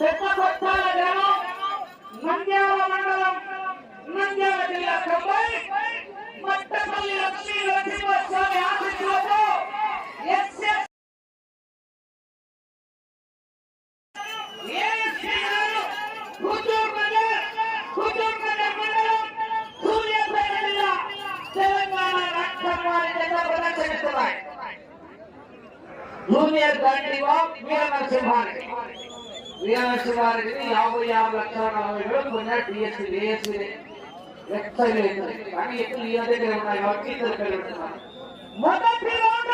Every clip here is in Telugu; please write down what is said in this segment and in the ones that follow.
శుభ కొత్తాల గ్రామం నంద్యాల మండలం నంద్యాల జిల్లా తొంభై మట్టపల్లి లక్ష్మీ నరసింహస్వామి ఆశీస్సులతో SS junior Gandhi walk Veera Narasimha Reddy Veera నరసింహారెడ్డిని యాభై ఆరు లక్షల నలభై వేలు కొన్నారు డిఎస్సీ డిఎస్సీ వెబ్సైట్ అవుతుంది కానీ ఎక్కువ ఈ దగ్గర ఉన్నాయి కాబట్టి ఇద్దరు పెరుగుతున్నారు మొదటి రౌండ్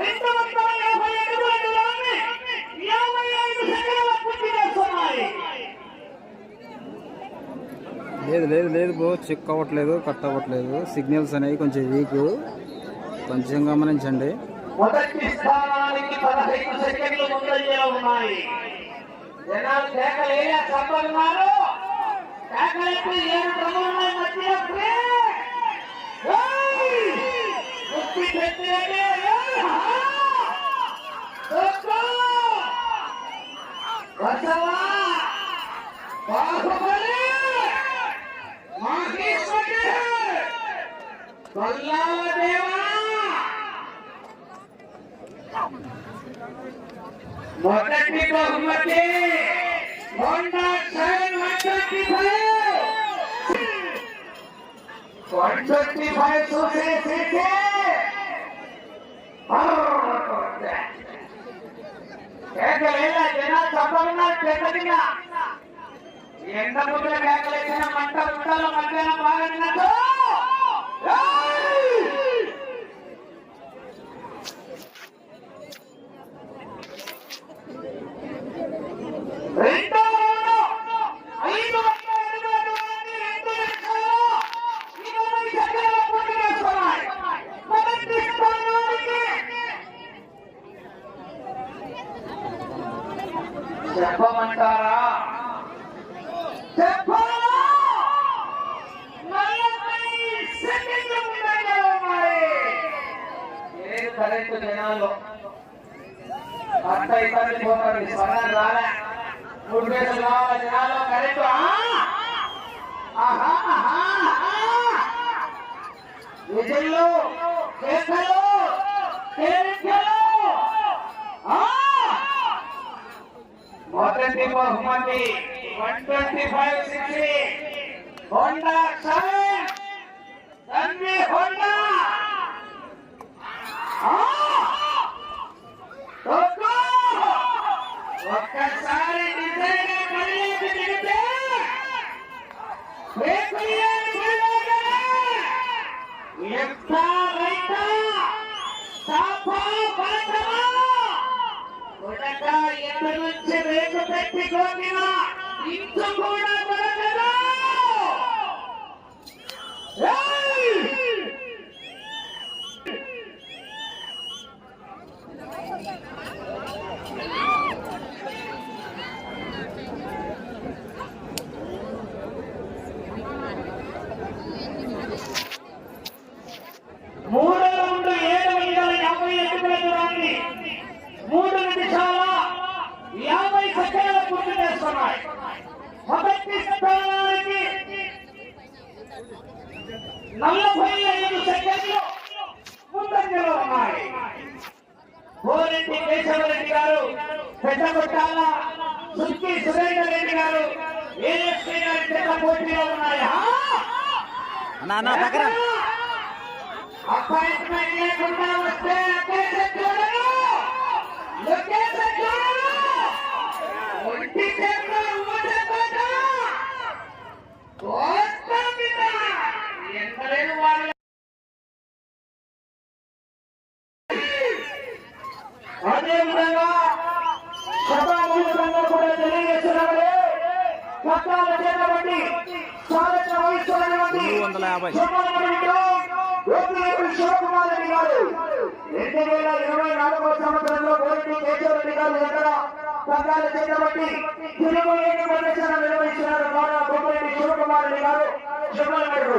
రెండు వందల యాభై అడుగుల దూరాన్ని యాభై ఐదు సెకండ్ల పూర్తి చేస్తున్నాయి. లేదు లేదు లేదు బ్రో. చెక్ అవ్వట్లేదు కట్ అవ్వట్లేదు. సిగ్నల్స్ అనేవి కొంచెం వీక్. కొంచెం గమనించండి. మొదటి స్థానానికి పదహైదు సెకండ్లు ముందయ్యే ఉన్నాయి. జనాలు కేకలేయా సంపన్నారు కేకలెత్తి ఏడు క్రమంలో మధ్య బ్రేక్! ఏయ్! ముక్తి పెట్టేయండి! ఏయ్! హా! దొక్కు! బసవా! బాహుబలి! మహేశ్వరి! కొల్లాల మొదటి బహుమతి Honda Shine one twenty five చూసే సీటే తప్పకుండా పెద్దదిగా కేకలేసిన మంట ఉండాలో మధ్యాహ్నం బాగా రౌండ్ ఐదు వందల అడుగుల దూరాన్ని రెండు నిమిషాలు ఇరవై సెకండ్ల పూర్తి చేస్తున్నాయి. మొదటి స్థానానికి చెప్పమంటారా చెప్పాలా నలభై సెకండ్లు ఉన్నాయి మరి. ఏ కరెంటు జనాలు అంత ఇబ్బంది పోతారు స్వర్ణాలు రాలే మూడు వేలు కావాలి జనాలు కరెంటు ఆ! ఆహా, ఆహా, ఆహా. విజులు కేకలు మొదటి బహుమతి one twenty five sixty. Honda Shine Tanvi Honda ఉడక ఎటు నుంచి రేకు పెట్టి కూడా దొరకదు ఏయ్! మూడో రౌండ్ ఏడు వందల యాభై అడుగుల దూరాన్ని మూడు నిమిషాల యాభై సెకండ్ల పూర్తి చేస్తున్నాయి మొదటి స్థానానికి నలభై ఐదు సెకండ్లు ముందంజలో ఉన్నాయి కోరెడ్డి కేశవరెడ్డి గారు పెద్దగొట్టాల సుక్కి సురేందర్ రెడ్డి గారు ఏఎస్పీ గారి చేత పోటీలో అపాయింట్మెంట్ లేకుండా వస్తే లొకేషన్ చూడరు లొకేషన్ చూడరు ఒంటి చేతిలో మూడు వందల యాభై. శివకుమార్ రెడ్డి గారు రెండు వేల ఇరవై నాలుగో సంవత్సరంలో కోరిటి కేశవరెడ్డి గారు దగ్గర పట్టాల చేతబట్టి తిరుగులేని ప్రదర్శన నిర్వహిస్తున్నారు. ద్వారా కోరిటి శివకుమార్ రెడ్డి గారు శుభ్రమడు నాలుగో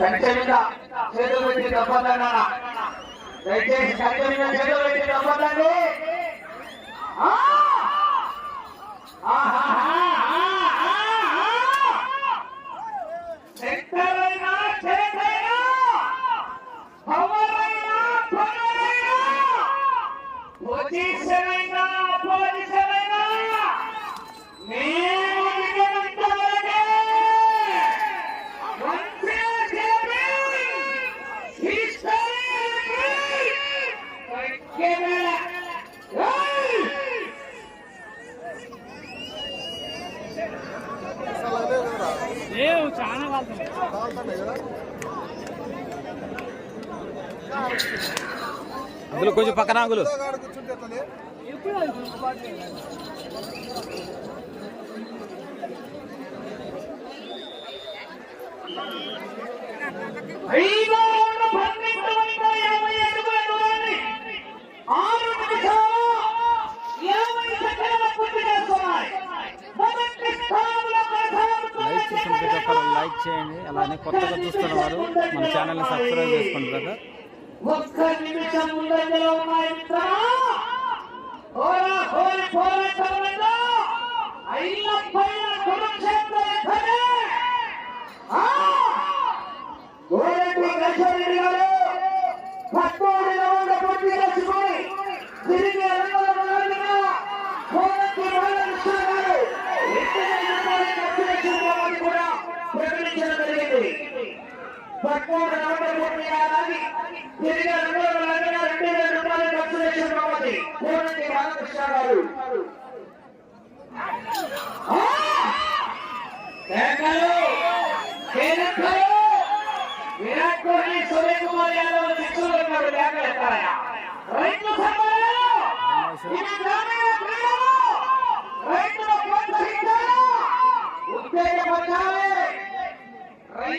కంచె మీద చేతులు పెట్టి తప్పదన్నా దయచేసి కంచె మీద చేతులు పెట్టి తప్పదండి అందులో కొంచెం పక్కన అంగులు లైక్ లైక్ చేయండి. అలానే కొత్తగా చూస్తున్న వారు మన ఛానల్ని సబ్స్క్రైబ్ చేసుకోండి కదా ఒక్క నిమిషం ముందంజలో ఉన్నాయి మిత్రమా హోరా హోరి పైన Kurukshetra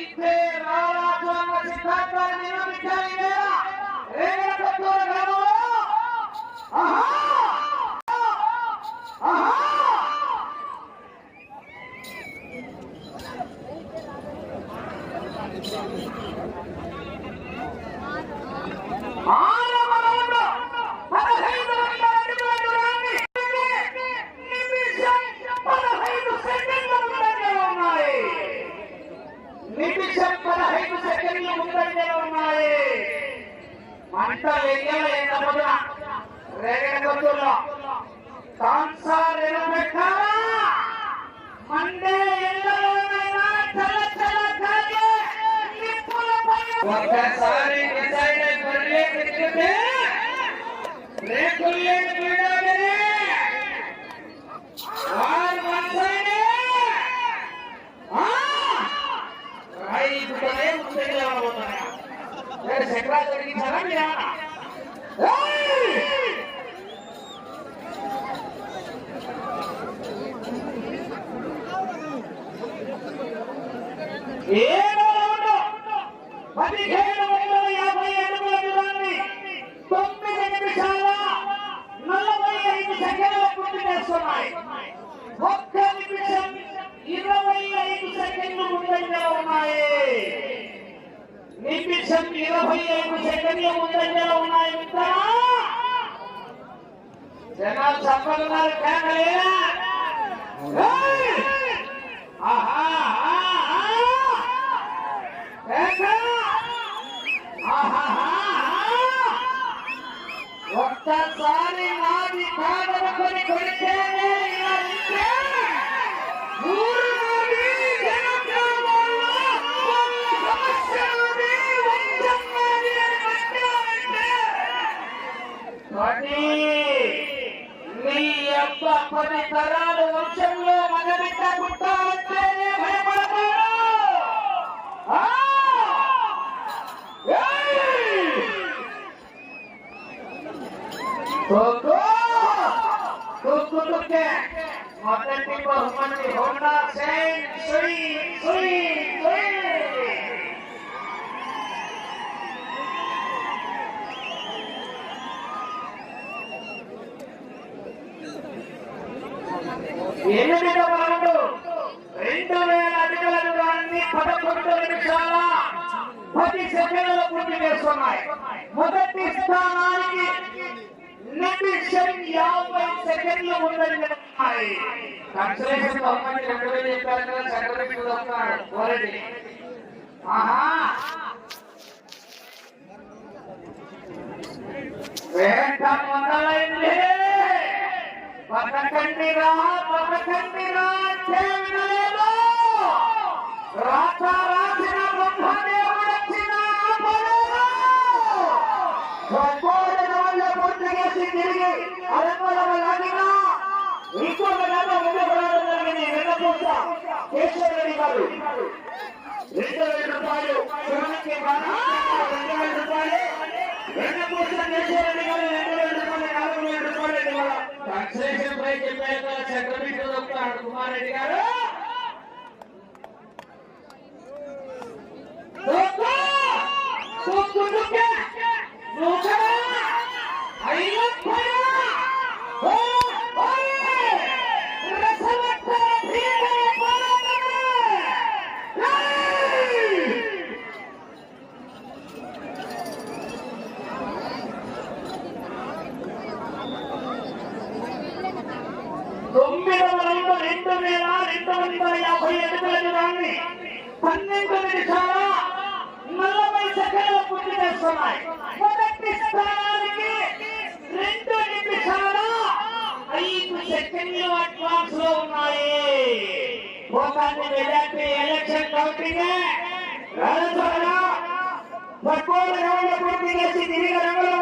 Keep it all up the రేగడగొద్దులో కాన్సార్ ఎనబెట్టాలా మండే ఎండలోనైనా చల్ల చల్ల గాలి నిప్పుల పైన ఒక్కసారి డిసైడ్ అయి బరిలోకి రేకులు లేని వారు మనసైనే ముందుకు మీరా ఏడో రౌండ్ వందల యాభై అడుగుల దూరాన్ని తొమ్మిది నిమిషాల నలభై ఐదు సెకండ్ల పూర్తి చేస్తున్నాయి. ఒక్క నిమిషం ఇరవై ఐదు సెకండ్లు ముందంజలో ఉన్నాయి. నిమిషం ఇరవై ఐదు సెకండ్లు ముందంజలో ఉన్నాయి మిత్రమా. జనాలు ఆహా! ఒక్కసారి నాది కాదనుకొని కొడితేనే మీ ఉంటే పది తరాల బహుమతి హోండా సేన్ సుయి సుయి సుయి ఎనిమిదవ రౌండ్ రెండు వేల అడుగుల దూరాన్ని పదకొండు నిమిషాల పది సెకండ్లు పూర్తి చేస్తున్నాయి. మొదటి స్థానానికి నిమిషం యాభై సెకండ్లు ముందంజలున్నాయి కన్సలేషన్ బహుమతి రెండు వేలు చెప్పారు కదా? సెక్రటరీ వస్తున్నాడు. కోరెడ్డి ఆహా! వేట మొదలైంది బతకండిరా బతకండిరా అంటే వినలేదు రాత రాసిన బ్రహ్మదేవుడొచ్చిన ఆపలేదు. ఒక్కోడు రోజు పూర్తి చేసి తిరిగి జరిగింది వెన్నపూస కేశవరెడ్డి గారు. రెండు వేల రూపాయలు శివానికి రెండు వేల రూపాయలు వెన్నపూస కేశవరెడ్డి గారు రెండు వేల రూపాయలు నాలుగు వేల రూపాయలు ఇవాళ పై చెప్పాక గారు దొక్కు! దొక్కు దొక్కే! దొక్కరా! అయ్యో పోయా! ఓ! ఓయ్! రసవత్తర ప్రియమైన పోరాటమే! ఏయ్! తొమ్మిదవ రౌండ్ రెండు వేల రెండు వందల యాభై అడుగుల దూరాన్ని పన్నెండు నిమిషాల నలభై సెకండ్లు పూర్తి చేస్తున్నాయి మొదటి స్థానానికి రెండు నిమిషాల ఐదు సెకండ్లు అడ్వాన్స్లో ఉన్నాయి పోతాన్ని మెజార్టీ ఎలక్షన్ కౌంటింగ్ పక్కోడు రౌండ్ పూర్తి చేసి తిరిగి రంగులో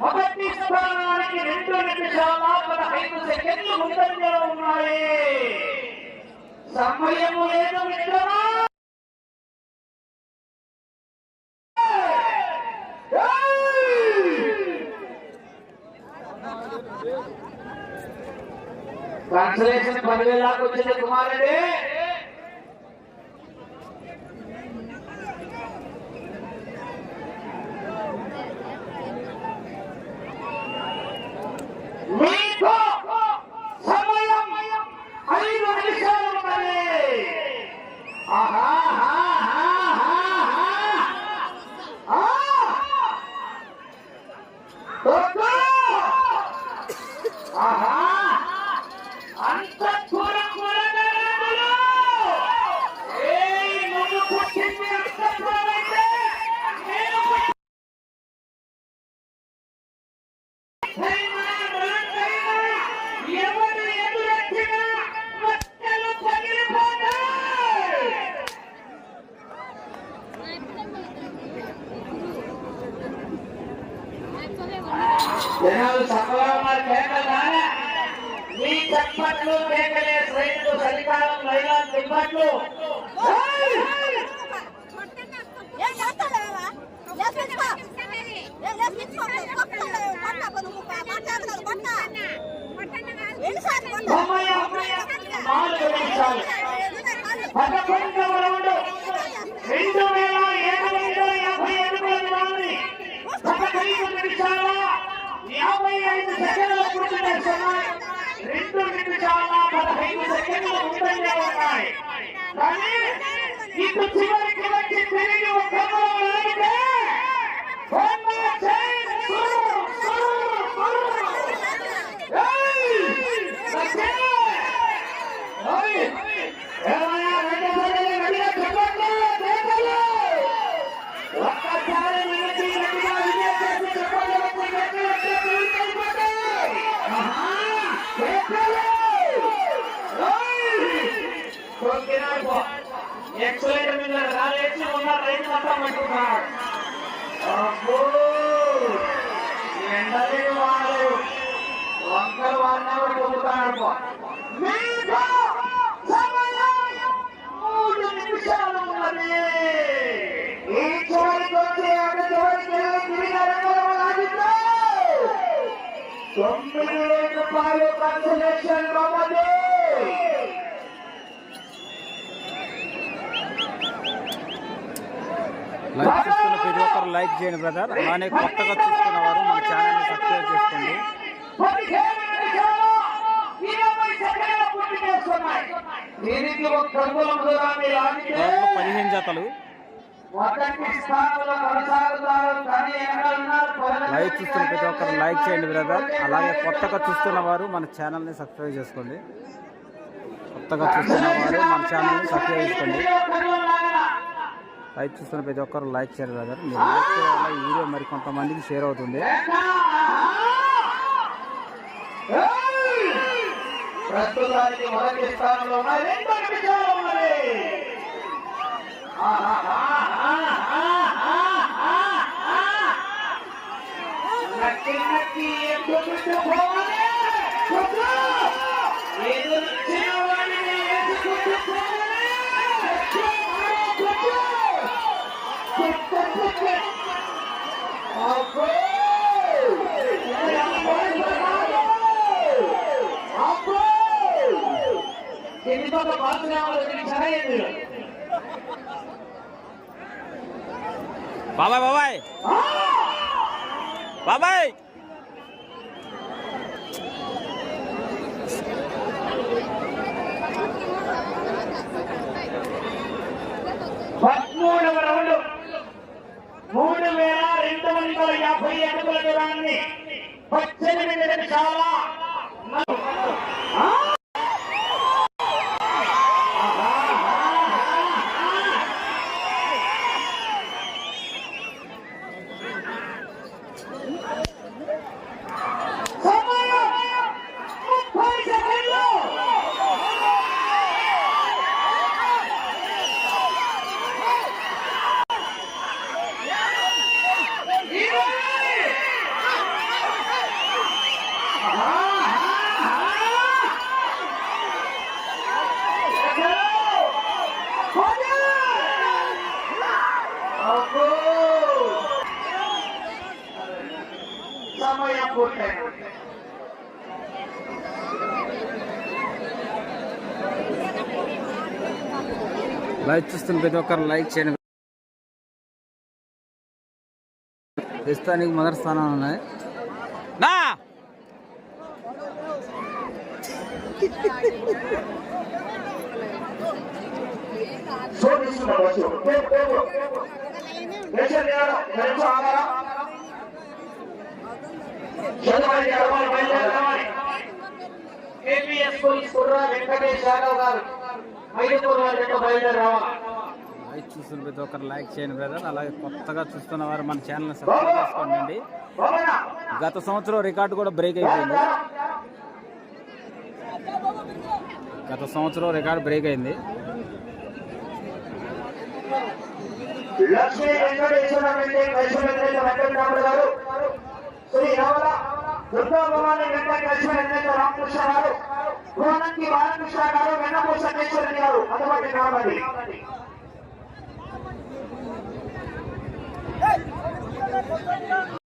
మొదటి స్థానానికి రెండు నిమిషాల పదహైదు సెకండ్లు ముందంజలో ఉన్నాయి. సమయము లేదు మిత్రమా. కన్సలేషన్ పదివేలాకు వచ్చింది కుమారుడే. కొట్ట. ఎన్నిసార్లు రైతులు చలికాలం నాలుగు నిమిషాలు పదకొండవ రౌండ్. రెండు వేల ఏడు వందల యాభై ఎనిమిది మంది పదహైదు నిమిషాల యాభై ఐదు సెకండ్ల పూర్తి చేస్తున్నాయి రెండు నిమిషాల పదహైదు సెకండ్ల ముందంజలో ఉన్నాయి. కానీ ఇటు చివరికి వచ్చి తిరిగి ఒక కమలం లాగితే హోండా చేయి, సురు, సురు, సురు. ఏయ్! సత్యం! ఓయ్! ఏమయ్యా, రెండు సార్లు గట్టిగా చెప్పండి, చేతులు! ఒక్కసారి నిలిచి గట్టిగా విజయం చేసి చెప్పండి, వచ్చి గట్టి వచ్చి తిరిగి అయిపోండి. ఆహా! చేతులు! ఓయ్! కొట్టినాడు పో. ఎక్సలెంట్ మీద రాలేసి ఉన్న రైతు మొత్తం పట్టుకున్నాడు అబ్బో! ఎండలేని వానలేవు వంకలు వాడినవాడు పొందుతాడు లైక్ చేయండి బ్రదర్. అలానే కొత్తగా చూసుకున్న వారు మన ఛానల్ని సబ్స్క్రైబ్ చేసుకోండి. పదిహేను జతలు. లైక్ చూస్తున్న ప్రతి ఒక్కరు లైక్ చేయండి బ్రదర్. అలాగే కొత్తగా చూస్తున్న వారు మన ఛానల్ని సబ్స్క్రైబ్ చేసుకోండి. కొత్తగా చూస్తున్న వారు మన ఛానల్ని సబ్స్క్రైబ్ చేసుకోండి. లైక్ చూస్తున్న ప్రతి ఒక్కరు లైక్ చేయండి బ్రదర్ మీరు లైక్ చేయడం వల్ల ఈ వీడియో మరి కొంతమందికి షేర్ అవుతుంది. ప్రస్తుతానికి మొదటి స్థానంలో ఉన్న बाबा बाबा बाबा రెండు వేల రెండు వందల యాభై అడుగుల దూరాన్ని పద్దెనిమిది నిమిషాల సమయం పూర్తయింది లైక్ చూస్తున్న ప్రతి ఒక్కరు లైక్ చేయండి. ప్రస్తుతానికి మొదటి స్థానం ఉన్నాయి నా! బస్సు చదవాలి చదవాలి బయలుదేరాలి కేపీఎస్ పోలీస్ కుర్ర వెంకటేష్ యాదవ్ గారు మైదుపూర్ వారి యొక్క బయలుదేరి రావాలి లైక్ చూస్తున్న ప్రతి ఒక్కరు లైక్ చేయండి బ్రదర్ అలాగే కొత్తగా చూస్తున్న వారు మన సబ్స్క్రైబ్ చేసుకోండి. గత సంవత్సరం రికార్డు కూడా బ్రేక్ అయిపోయింది. గత సంవత్సరం రికార్డు బ్రేక్ అయింది. లక్ష్మీ వెంకటేశ్వర రెడ్డి గారు శ్రీ రావల దుర్గా భవాని వెంకట రామకృష్ణ గారు కోనంకి బాలకృష్ణ గారు వెన్నపూసేశ్వరి గారు అటువంటి రావాలి